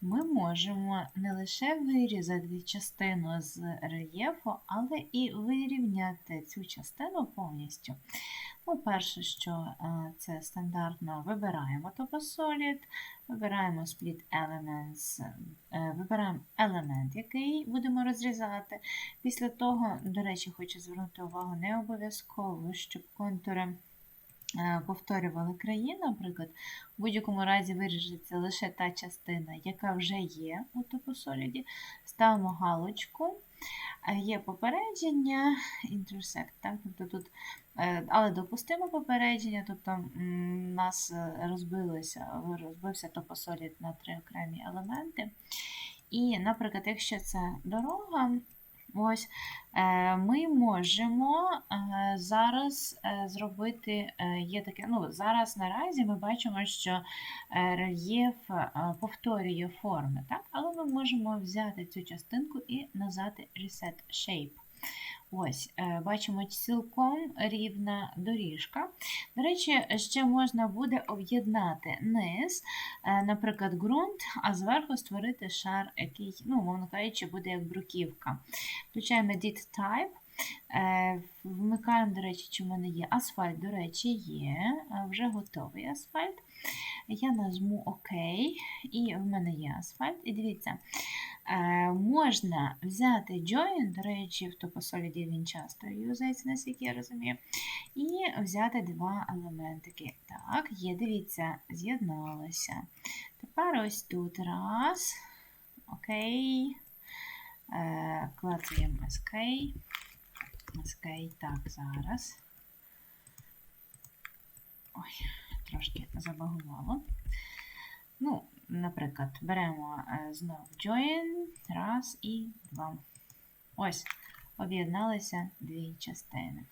ми можемо не лише вирізати частину з рельєфу, але і вирівняти цю частину повністю. Ну, перше, що е, це стандартно вибираємо Toposolid, вибираємо Split Elements, е, вибираємо елемент, який будемо розрізати. Після того, до речі, хочу звернути увагу, не обов'язково, щоб контури повторювали краї, наприклад, в будь-якому разі виріжеться лише та частина, яка вже є у топосоліді. Ставимо галочку. Е, Є попередження, intersect, так? тобто тут, е, але допустимо попередження, тобто у нас е, розбилося, розбився топосолід на три окремі елементи. І, наприклад, якщо це дорога, ось е, ми можемо е, зараз е, зробити є таке. Ну, зараз наразі ми бачимо, що рельєф повторює форми, так? але ми можемо взяти цю частинку і назвати Reset Shape. Ось, бачимо цілком рівна доріжка. До речі, ще можна буде об'єднати низ, е, наприклад, ґрунт, а зверху створити шар, який, ну, мовно кажучи, буде як бруківка. Включаємо Edit Type. Е, Вмикаємо, до речі, чи в мене є асфальт, до речі, є. е, Вже готовий асфальт. Я нажму ОК, і в мене є асфальт. І дивіться, е, можна взяти join, до речі, в топосоліді він часто юзається, наскільки я розумію, і взяти два елементики. Так, є, дивіться, з'єдналося. Тепер ось тут раз. Окей. Клацаємо Escape. Escape, так, зараз. Ой, трошки забагувало. Ну, наприклад, беремо знову знов join, раз і два. Ось, об'єдналися дві частини.